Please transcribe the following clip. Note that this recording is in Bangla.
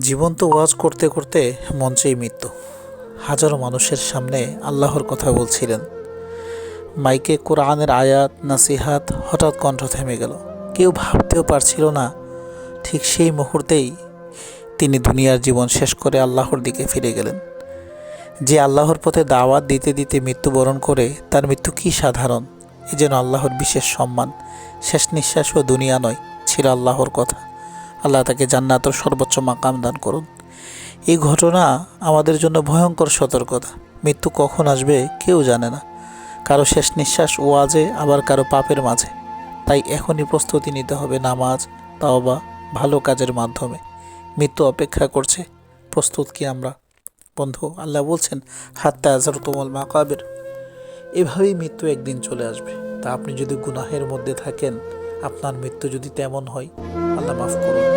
জীবন্ত ওয়াজ করতে করতে মঞ্চেই মৃত্যু। হাজারো মানুষের সামনে আল্লাহর কথা বলছিলেন। মাইকে কোরআনের আয়াত, নাসিহাত হঠাৎ কণ্ঠ থেমে গেল। কেউ ভাবতেও পারছিল না, ঠিক সেই মুহূর্তেই তিনি দুনিয়ার জীবন শেষ করে আল্লাহর দিকে ফিরে গেলেন। যে আল্লাহর পথে দাওয়াত দিতে দিতে মৃত্যুবরণ করে, তার মৃত্যু কী সাধারণ? এ যেন আল্লাহর বিশেষ সম্মান, শেষ নিঃশ্বাসও দুনিয়া নয়, ছিল আল্লাহর কথা। আল্লাহ তাকে জান্নাতর সর্বোচ্চ মাকাম দান করুন। এই ঘটনা আমাদের জন্য ভয়ঙ্কর সতর্কতা। মৃত্যু কখন আসবে কেউ জানে না। কারও শেষ নিঃশ্বাস ও আজে আবার কারও পাপের মাঝে। তাই এখনই প্রস্তুতি নিতে হবে নামাজ, তাওবা, ভালো কাজের মাধ্যমে। মৃত্যু অপেক্ষা করছে। প্রস্তুত কি আমরা? বন্ধু, আল্লাহ বলছেন, হাত্তা আজার তোমল মাকাবের। এভাবেই মৃত্যু একদিন চলে আসবে। তা আপনি যদি গুনাহের মধ্যে থাকেন, আপনার মৃত্যু যদি তেমন হয়, আল্লাহ মাফ করুন।